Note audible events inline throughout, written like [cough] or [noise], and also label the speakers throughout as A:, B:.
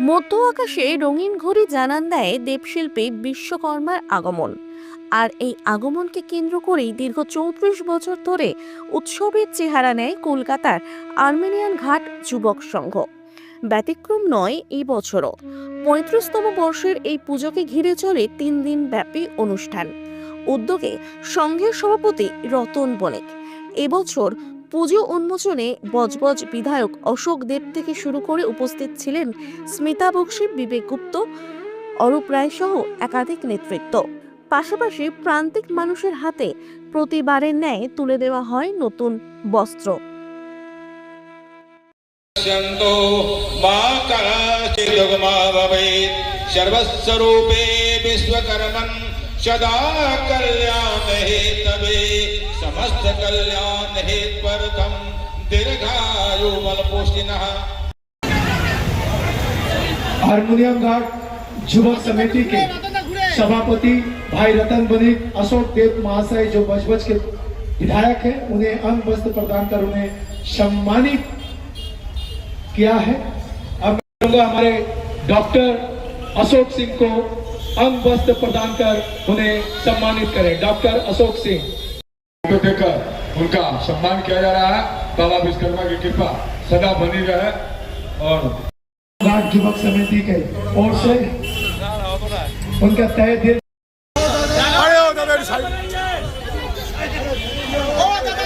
A: মধ্য আকাশে রঙিন ঘড়ি জানান দেয় দেবশিল্পী বিশ্বকর্মার আগমন। আর এই আগমনকে কেন্দ্র করেই দীর্ঘ চৌত্রিশ বছর ধরে উৎসবের চেহারা নেয় কলকাতার আর্মেনিয়ান ঘাট যুবক সংঘ। ব্যতিক্রম নয় এই বছরও। পঁয়ত্রিশতম বর্ষের এই পুজোকে ঘিরে চলে তিন দিন ব্যাপী অনুষ্ঠান। উদ্যোগে সংঘের সভাপতি রতন বণিক। এবছর পুজো উন্মোচনে বজবজ বিধায়ক অশোক দেব থেকে শুরু করে উপস্থিত ছিলেন স্মিতা বক্সি, বিবেক গুপ্ত, অরূপ রায় সহ একাধিক নেতৃত্ব। পাশাপাশি প্রান্তিক মানুষের হাতে প্রতিবারের ন্যায় তুলে দেওয়া হয় নতুন বস্ত্র।
B: সর্বস্বরূপে বিশ্বকর্মণ सदा कल्याण हेतवे समस्त कल्याण हेत्वर्थं दीर्घायु बलपोषिणः
C: हारमोनियम घाट युवक समिति के सभापति भाई रतन बनिक अशोक देव महाशय जो बजबज के विधायक हैं, उन्हें अंग वस्त्र प्रदान कर उन्हें सम्मानित किया है। अब हमारे डॉक्टर अशोक सिंह को अंग वस्त्र प्रदान कर उन्हें सम्मानित करें। डॉक्टर अशोक सिंह।
D: को देकर उनका सम्मान किया जा रहा है। बाबा विश्वकर्मा की कृपा सदा बनी रहे और
C: युवक समिति के ओर से उनका तय दिल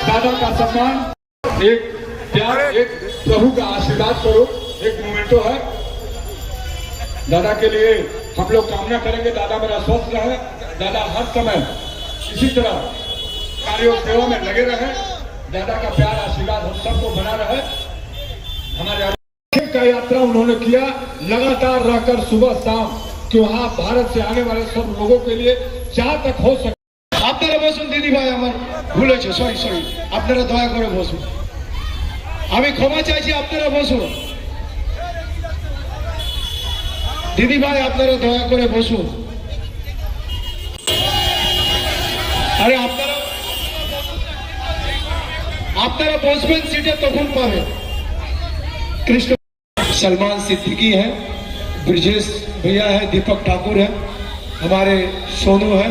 C: दादा का सम्मान
D: एक प्यार एक प्रभु का आशीर्वाद स्वरूप एक मोमेंटो है। दादा के लिए हम लोग कामना करेंगे दादा मेरा स्वस्थ रहे दादा हर समय इसी तरह कार्यों सेवा में लगे रहे दादा का प्यार आशीर्वाद हम सबको बना रहे हमारे का यात्रा उन्होंने किया लगातार रहकर सुबह शाम कि वहाँ भारत से आने वाले सब लोगों के लिए जहाँ तक हो सके
C: আপনারা বসুন দিদি ভাই আমার ভুল হয়েছে সরি সরি আপনারা দয়া করে বসুন আমি ক্ষমা চাইছি আপনারা বসুন দিদি ভাই আপনারা দয়া করে বসুন আরে আপনারা আপনারা বসবেন সিটে তখন পাবেন কৃষ্ণ सलमान सिद्दीकी है ब्रजेश भैया है दीपक ठाकुर है हमारे सोनू है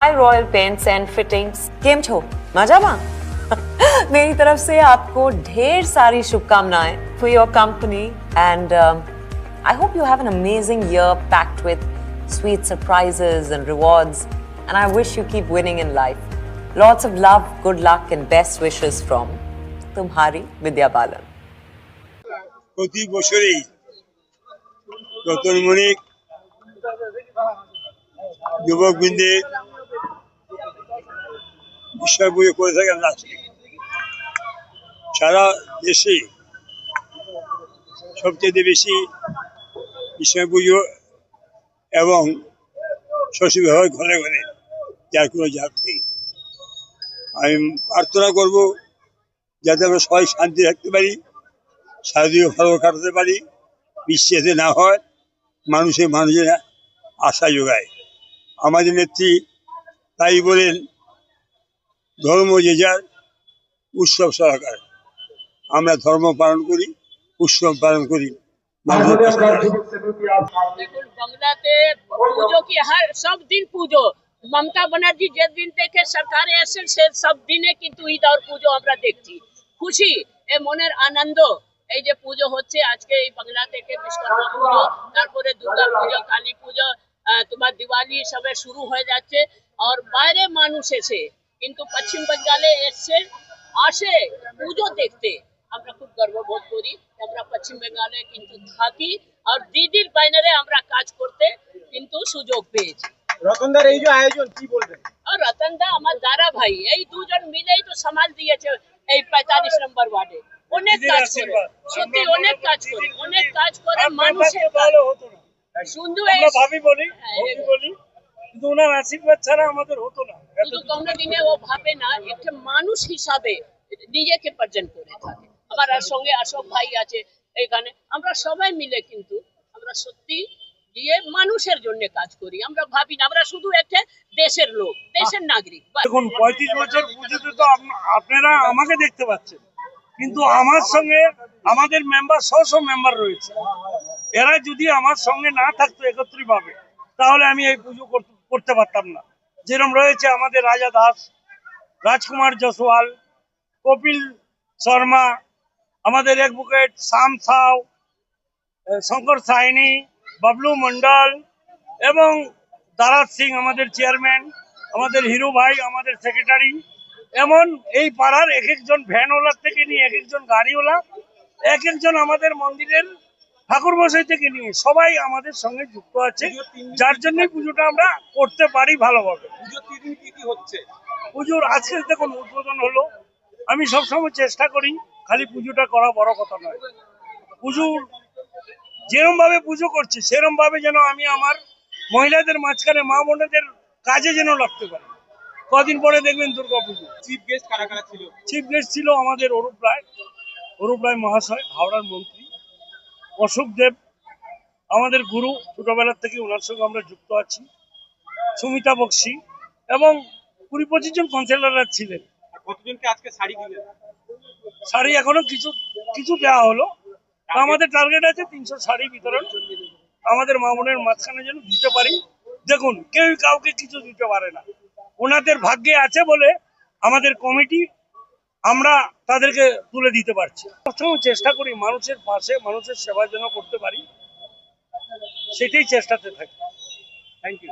E: hi Royal Paints and Fittings केम छो मजामा [laughs] मेरी तरफ से आपको ढेर सारी शुभकामनाएं for your company and I hope you have an amazing year packed with sweet surprises and rewards, and I wish you keep winning in life.
F: Lots of love, good luck, and best wishes from Tumhari Vidya Balan. সবচেয়ে বেশি বিষয় পুজো এবং শশী ব্যবহার ঘরে ঘরে যার কোনো জাত নেই। আমি প্রার্থনা করব যাতে আমরা সবাই শান্তি থাকতে পারি সারাদিনও ভালো কাটাতে পারি বিশ্বাসে না হয় মানুষের মানুষের আশা যোগায়। আমাদের নেত্রী তাই বলেন, ধর্ম যে যার, উৎসব সহকার। আমরা ধর্ম পালন করি, উৎসব পালন করি।
G: बिल्कुल बंगलाते पूजो की हर सब दिन पूजो মমতা ব্যানার্জি যে দিন থেকে সরকারে এসেছেন সে সব দিনে কিন্তু ঈদ আর পুজো আমরা দেখছি খুশি এ মনের আনন্দ এই যে পুজো হচ্ছে আজকে এই বাংলা থেকে বিশ্বকর্মা পুজো তারপরে দুর্গা পুজো কালী পুজো আহ, তোমার দিওয়ালি সবে শুরু হয়ে যাচ্ছে আর বাইরে মানুষ এসে কিন্তু পশ্চিম বেঙ্গলে এসছে আসে পুজো দেখতে আমরা খুব গর্ববোধ করি আমরা পশ্চিম বেঙ্গলে কিন্তু থাকি আর দিদির বাইনারে আমরা কাজ করতে কিন্তু সুযোগ পেয়েছি
H: রতনদার এই যে আয়োজন কি বলবেন
G: আর রতনদা আমার দাদা ভাই এই দুজন মিলেই তো সামাল দিয়েছে এই পঁয়তাল্লিশ নম্বর ওয়ার্ডে অনেক কাজ করে সত্যি অনেক কাজ করে অনেক কাজ করে মানুষের কাজ।
H: ভালো হতো না
G: শুধু
H: আমরা
G: এই-
H: ভাবি বলি
G: হ্যাঁ,
H: ভাবি বলি কিন্তু ওনার আশীর্বাদ ছাড়া আমাদের হতো না
G: শুধু কোনো দিনে ও ভাবে না একটা মানুষ হিসাবে নিজেকে প্রেজেন্ট করে থাকে আমার আর সঙ্গে অশোক ভাই আছে এখানে আমরা সবাই মিলে কিন্তু আমরা সত্যি দিয়ে মানুষের জন্য কাজ করি। আমরা ভাবি না, আমরা শুধু একটা দেশের লোক, দেশের নাগরিক।
H: দেখুন, পঁয়ত্রিশ বছর পুজোতে তো আপনারা আমাকে দেখতে পাচ্ছেন। কিন্তু আমার সঙ্গে আমাদের মেম্বার শ শ মেম্বার রয়েছে। এরা যদি আমার সঙ্গে না থাকতো একত্রিত ভাবে তাহলে আমি এই পুজো করতে- পারতাম না। যেরকম রয়েছে আমাদের রাজা দাস, রাজকুমার জসওয়াল কপিল শর্মা আমাদের অ্যাডভোকেট শাম সাউ শঙ্কর সাইনি বাবলু মন্ডল এবং দারাজ সিং আমাদের চেয়ারম্যান আমাদের হিরো ভাই আমাদের সেক্রেটারি এমন এই পাড়ার এক একজন ভ্যানওয়ালার থেকে নিয়ে এক একজন গাড়িওয়ালা এক একজন আমাদের মন্দিরের ঠাকুর মশাই থেকে নিয়ে সবাই আমাদের সঙ্গে যুক্ত আছে। যার জন্য পুজোটা আমরা করতে পারি ভালোভাবে। পুজোর আজকে দেখুন উদ্বোধন হলো। আমি সবসময় চেষ্টা করি খালি পুজোটা করা বড় কথা নয়। পুজোর যেরম ভাবে পুজো করছি সেরম ভাবে যেন আমি আমার মহিলাদের মাঝখানে মা বোনেদের কাজে যেন লাগতে পারি। কদিন পরে দেখবেন দুর্গা পুজো। চিফ গেস্ট কারা কারা ছিল? চিফ গেস্ট ছিল আমাদের অরূপ রায়। অরূপ রায় মহাশয় হাওড়ার মন্ত্রী। অশোক দেব আমাদের গুরু। ছোটবেলার থেকে ওনার সঙ্গে আমরা যুক্ত আছি। সুমিতা বক্সি এবং কুড়ি পঁচিশ জন কাউন্সিলররা ছিলেন।
I: কতজনকে আজকে শাড়ি দিলেন?
H: শাড়ি এখনও কিছু কিছু দেওয়া হলো। আমাদের টার্গেট আছে তিনশো শাড়ি বিতরণ। আমাদের মামুনের মাঝখানে যেন দিতে পারি। দেখুন কেউ কাউকে কিছু দিতে পারে না। ওনাদের ভাগ্যে আছে বলে আমাদের কমিটি আমরা তাদেরকে তুলে দিতে পারছি। সবসময় চেষ্টা করি মানুষের পাশে মানুষের সেবা যেন করতে পারি। সেটাই চেষ্টাতে থাকি। Thank you